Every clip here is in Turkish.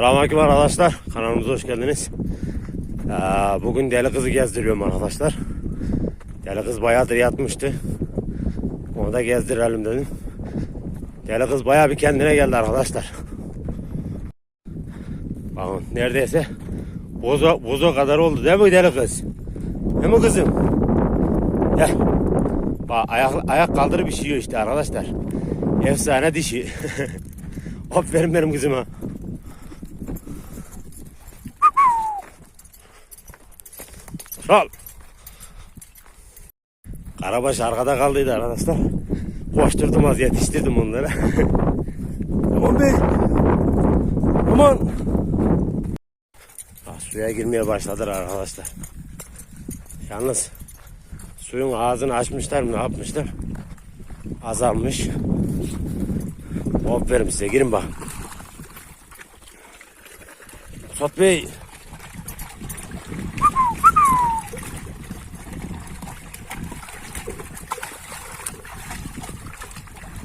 Selamünaleyküm arkadaşlar. Kanalımıza hoş geldiniz. Ee, bugün deli kızı gezdiriyorum arkadaşlar. Deli kız bayağıdır yatmıştı. Onu da gezdirelim dedim. Deli kız bayağı bir kendine geldi arkadaşlar. Bakın neredeyse bozo, bozo kadar oldu değil mi deli kız? Değil mi kızım? Gel. Bak ayak, ayak kaldırıp işiyor işte arkadaşlar. Efsane dişi. Aferin benim kızıma. Sol. Karabaş arkada kaldıydı arkadaşlar. Koşturdum az yetiştirdim onları. Aman bey. Aman. Ah, suya girmeye başladılar arkadaşlar. Yalnız suyun ağzını açmışlar mı ne yapmışlar? Azalmış. Aferin size girin bak. Sot Bey.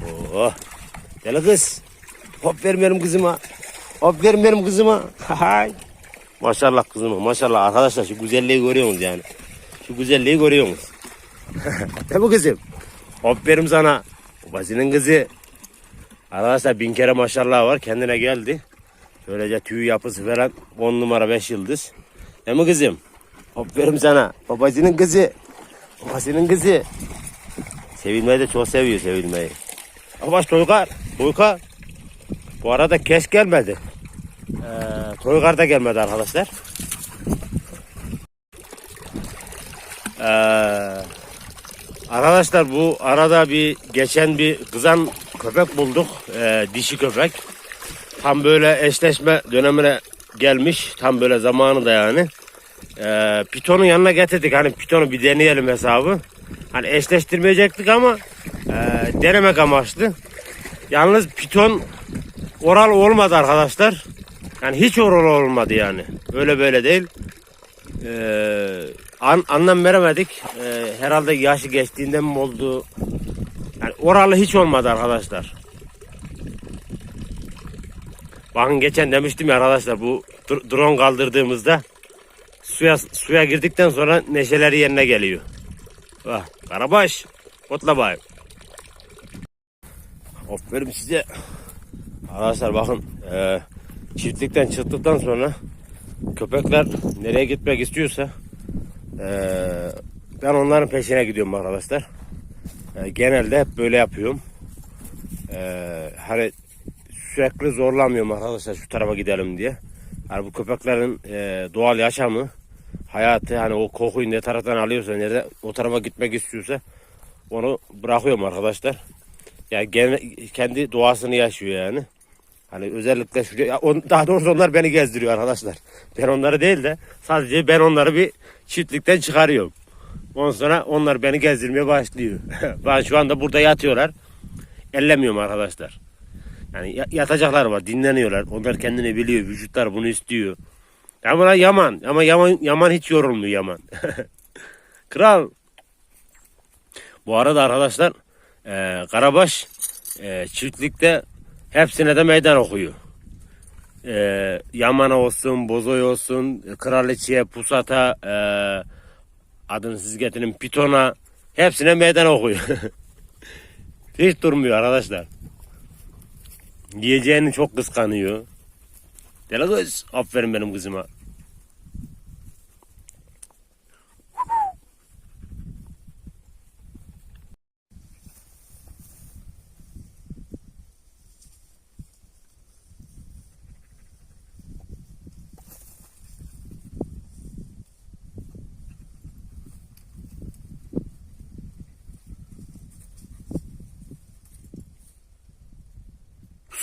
Oo. Deli kız. Hop benim kızıma. Hop benim kızıma. Hay. Maşallah kızıma maşallah arkadaşlar şu güzelliği görüyorsunuz yani. Şu güzelliği görüyorsunuz. ne bu kızım? Hop verim sana. Babasının kızı. Arkadaşlar bin kere maşallah var kendine geldi. Böylece tüy yapısı falan 10 numara 5 yıldız. Değil mi kızım? Hop verim sana. Babasının kızı. Babasının kızı. Sevilmeyi de çok seviyor sevilmeyi. Babaş Toykar. Toykar. Bu arada keş gelmedi. Ee, Toykar da gelmedi arkadaşlar. Ee, arkadaşlar bu arada bir geçen bir kızan köpek bulduk. Ee, dişi köpek. Tam böyle eşleşme dönemine gelmiş. Tam böyle zamanı da yani. Ee, Piton'un yanına getirdik. Hani Piton'u bir deneyelim hesabı. Hani eşleştirmeyecektik ama e, denemek amaçlı. Yalnız Piton oral olmadı arkadaşlar. Yani hiç oral olmadı yani. Öyle böyle değil. Ee, an, anlam veremedik. Ee, herhalde yaşı geçtiğinden mi oldu? Yani oralı hiç olmadı arkadaşlar. Bakın geçen demiştim ya arkadaşlar bu dr- drone kaldırdığımızda suya suya girdikten sonra neşeleri yerine geliyor. Ah, Karabaş. Otla bayım. Aferin size. Arkadaşlar bakın e, çiftlikten çıktıktan sonra köpekler nereye gitmek istiyorsa e, ben onların peşine gidiyorum arkadaşlar. E, genelde hep böyle yapıyorum. E, hani sürekli zorlamıyorum arkadaşlar şu tarafa gidelim diye. Yani bu köpeklerin e, doğal yaşamı, hayatı hani o kokuyu ne taraftan alıyorsa, nerede o tarafa gitmek istiyorsa onu bırakıyorum arkadaşlar. Yani kendi doğasını yaşıyor yani. Hani özellikle şuraya, ya on- daha doğrusu onlar beni gezdiriyor arkadaşlar. Ben onları değil de sadece ben onları bir çiftlikten çıkarıyorum. Ondan sonra onlar beni gezdirmeye başlıyor. ben şu anda burada yatıyorlar. Ellemiyorum arkadaşlar. Yani ya- yatacaklar var, dinleniyorlar. Onlar kendini biliyor, vücutlar bunu istiyor. Buna Yaman, ama Yaman, Yaman hiç yorulmuyor Yaman. Kral. Bu arada arkadaşlar, e, Karabaş e, çiftlikte hepsine de meydan okuyor. E, Yaman olsun, Bozoy olsun, Kraliçe'ye, Pusat'a, e, adını siz getirin, Piton'a hepsine meydan okuyor. hiç durmuyor arkadaşlar. Yiyeceğini çok kıskanıyor. Deli kız. Aferin benim kızıma.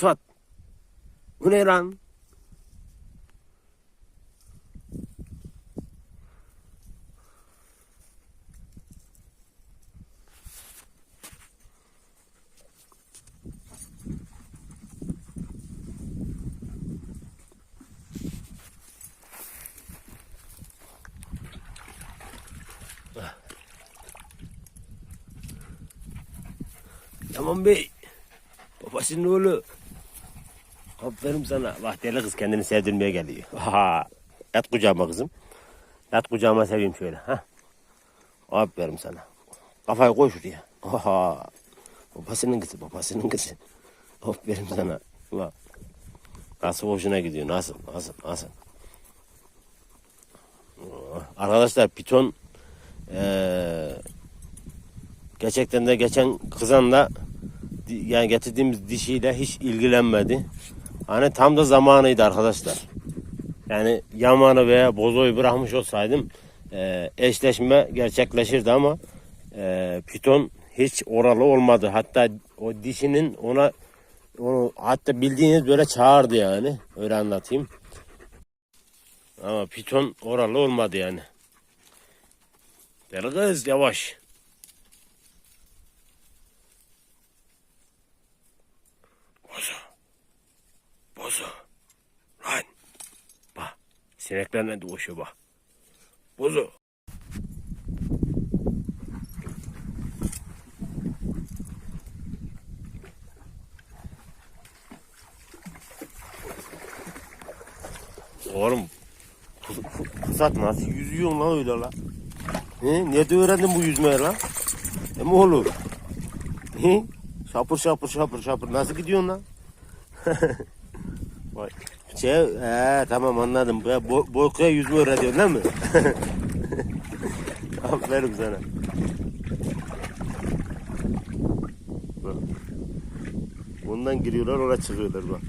Pusat. Bu ne lan? Yaman Bey. Babasının oğlu. Aferin sana. Bak deli kız kendini sevdirmeye geliyor. Ha. Yat kucağıma kızım. Yat kucağıma seveyim şöyle. Ha. Aferin sana. Kafayı koy şuraya. Oha. Babasının kızı, babasının kızı. Aferin sana. Bak. Nasıl hoşuna gidiyor, nasıl, nasıl, nasıl. Oh. Arkadaşlar piton eee gerçekten de geçen kızanla di- yani getirdiğimiz dişiyle hiç ilgilenmedi. Hani tam da zamanıydı arkadaşlar. Yani yamanı veya bozoyu bırakmış olsaydım eee, eşleşme gerçekleşirdi ama eee, piton hiç oralı olmadı. Hatta o dişinin ona onu hatta bildiğiniz böyle çağırdı yani. Öyle anlatayım. Ama piton oralı olmadı yani. Deli kız yavaş. Bozu. Lan. Bak. Sineklerle dolaşıyor bak. Bozu. Oğlum Pusat nasıl yüzüyorsun lan öyle lan? He? Nerede öğrendin bu yüzmeyi lan? E mi olur? He? Şapır şapır şapır şapır nasıl gidiyorsun lan? Vay. Şey, he, tamam anladım. Bo bo boykaya yüzme öğretiyorsun değil mi? Aferin sana. Bak. Bundan giriyorlar oraya çıkıyorlar bak.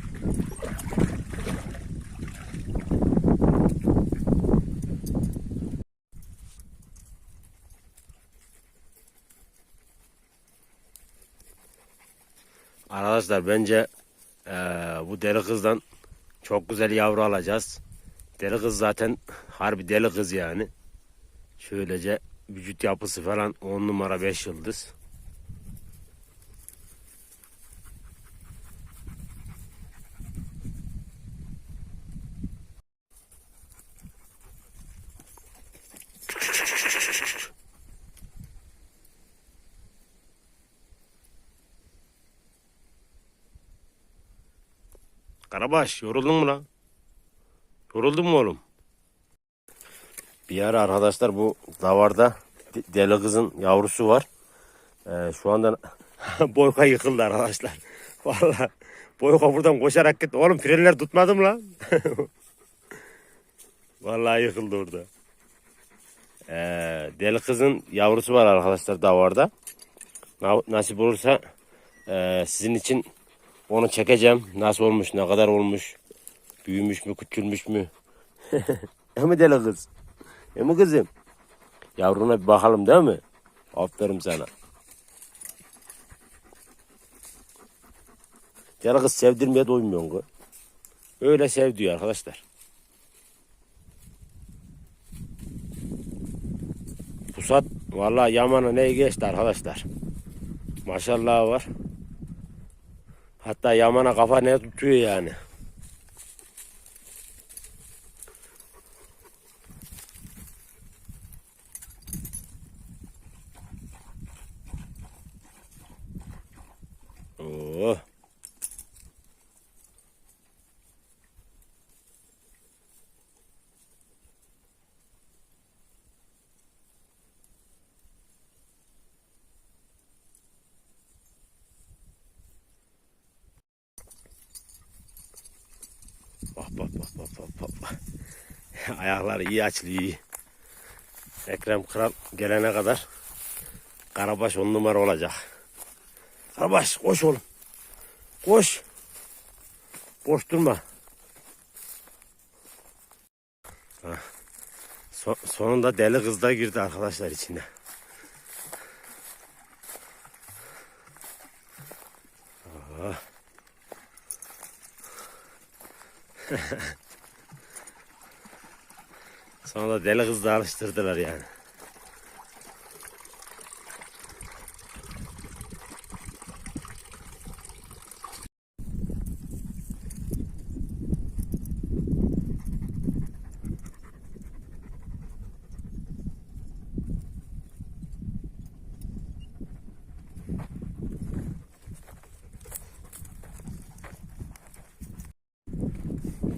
Arkadaşlar bence eee, bu deli kızdan çok güzel yavru alacağız. Deli kız zaten harbi deli kız yani. Şöylece vücut yapısı falan 10 numara 5 yıldız. Karabaş yoruldun mu lan? Yoruldun mu oğlum? Bir ara arkadaşlar bu davarda de- deli kızın yavrusu var. Ee, şu anda boyka yıkıldı arkadaşlar. Vallahi boyka buradan koşarak gitti. Oğlum frenler tutmadı mı lan? Vallahi yıkıldı orada. Ee, deli kızın yavrusu var arkadaşlar davarda. Na- Nasip olursa e, sizin için onu çekeceğim. Nasıl olmuş, ne kadar olmuş, büyümüş mü, küçülmüş mü? Değil mi deli kız? Değil mi kızım? Yavruna bir bakalım değil mi? Aferin sana. Deli kız sevdirmeye doymuyor mu? Öyle sev diyor arkadaşlar. Pusat vallahi yamana ne geçti arkadaşlar. Maşallah var. Hatta yamana kafa ne tutuyor yani. Oo. Bak bak bak bak bak. Ayakları iyi açılıyor iyi. Ekrem Kral gelene kadar Karabaş on numara olacak. Karabaş koş oğlum. Koş. Boş durma. Hah. So- sonunda deli kız da girdi arkadaşlar içine. Ah. Sonra deli kız da alıştırdılar yani.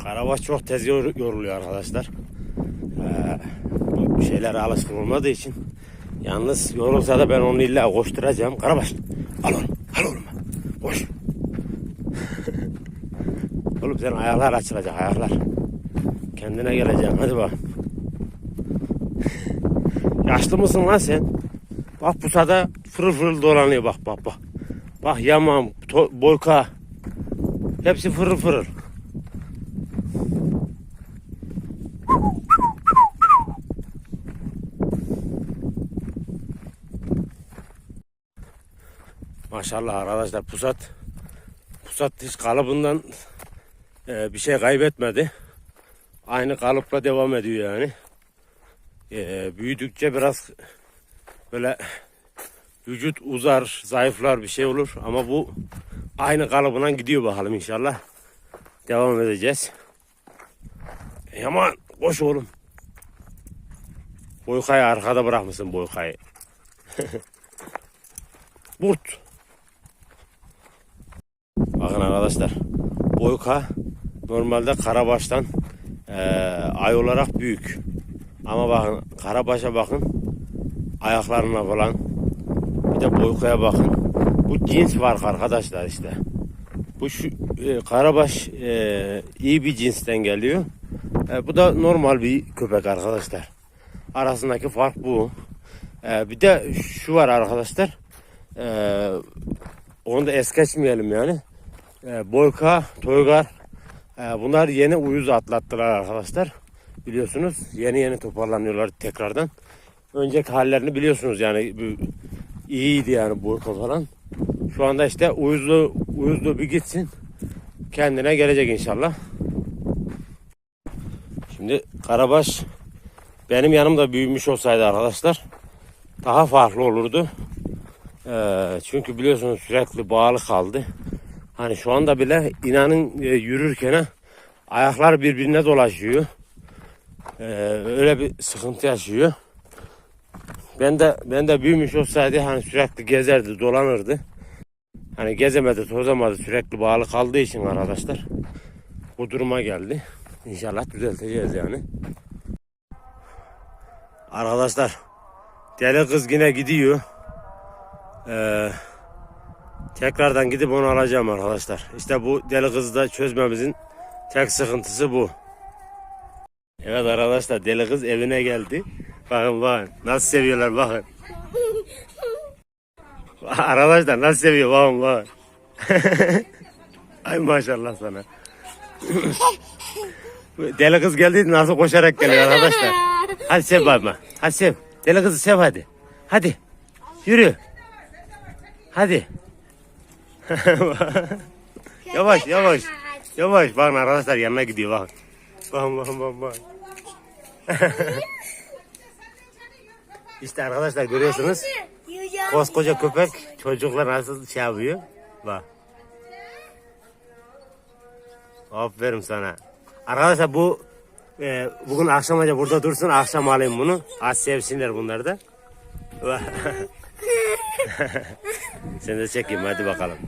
Karabaş çok tez yor- yoruluyor arkadaşlar. Ee, bu şeylere alışkın olmadığı için. Yalnız yorulsa da ben onu illa koşturacağım. Karabaş al onu. Al oğlum. Koş. oğlum sen ayaklar açılacak ayaklar. Kendine geleceksin. Hadi bak. Yaşlı mısın lan sen? Bak pusada fırıl fırıl dolanıyor bak bak bak. Bak yamam, boyka. Hepsi fırıl fırıl. Maşallah arkadaşlar pusat pusat hiç kalıbından e, bir şey kaybetmedi. Aynı kalıpla devam ediyor yani. E, büyüdükçe biraz böyle vücut uzar, zayıflar bir şey olur ama bu aynı kalıbından gidiyor bakalım inşallah. Devam edeceğiz. Yaman koş oğlum. Boykayı arkada bırakmışsın Boykayı. Burt. Bakın arkadaşlar. Boyka normalde karabaştan eee, ay olarak büyük. Ama bakın karabaşa bakın. Ayaklarına falan. Bir de boykaya bakın. Bu cins fark arkadaşlar işte. Bu şu e, karabaş e, iyi bir cinsten geliyor. E, bu da normal bir köpek arkadaşlar. Arasındaki fark bu. E, bir de şu var arkadaşlar. E, onu da es geçmeyelim yani. E, Boyka, Toygar e, bunlar yeni uyuz atlattılar arkadaşlar. Biliyorsunuz yeni yeni toparlanıyorlar tekrardan. Önceki hallerini biliyorsunuz yani iyiydi yani Boyka falan. Şu anda işte uyuzlu uyuzlu bir gitsin. Kendine gelecek inşallah. Şimdi Karabaş benim yanımda büyümüş olsaydı arkadaşlar daha farklı olurdu. Ee, çünkü biliyorsunuz sürekli bağlı kaldı. Hani şu anda bile inanın e, yürürken ayaklar birbirine dolaşıyor. Ee, öyle bir sıkıntı yaşıyor. Ben de ben de büyümüş olsaydı hani sürekli gezerdi, dolanırdı. Hani gezemedi, tozamadı, sürekli bağlı kaldığı için arkadaşlar bu duruma geldi. İnşallah düzelteceğiz yani. Arkadaşlar deli kız yine gidiyor. Ee, tekrardan gidip onu alacağım arkadaşlar. İşte bu deli kızı da çözmemizin tek sıkıntısı bu. Evet arkadaşlar deli kız evine geldi. Bakın bakın nasıl seviyorlar bakın. Arkadaşlar nasıl seviyor bakın bakın. Ay maşallah sana. Deli kız geldi nasıl koşarak geliyor arkadaşlar. Hadi sev babama. Hadi sev. Deli kızı sev hadi. Hadi. Yürü. Hadi. yavaş yavaş. Yavaş bakın arkadaşlar yanına gidiyor bak. Bakın bakın bakın bakın. işte arkadaşlar görüyorsunuz. Koskoca köpek çocuklar nasıl şey yapıyor. Bak. Aferin sana. Arkadaşlar bu e, bugün akşamaca burada dursun. Akşam alayım bunu. Az sevsinler bunlar da. Sen de çekeyim hadi bakalım.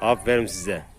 Aferin size.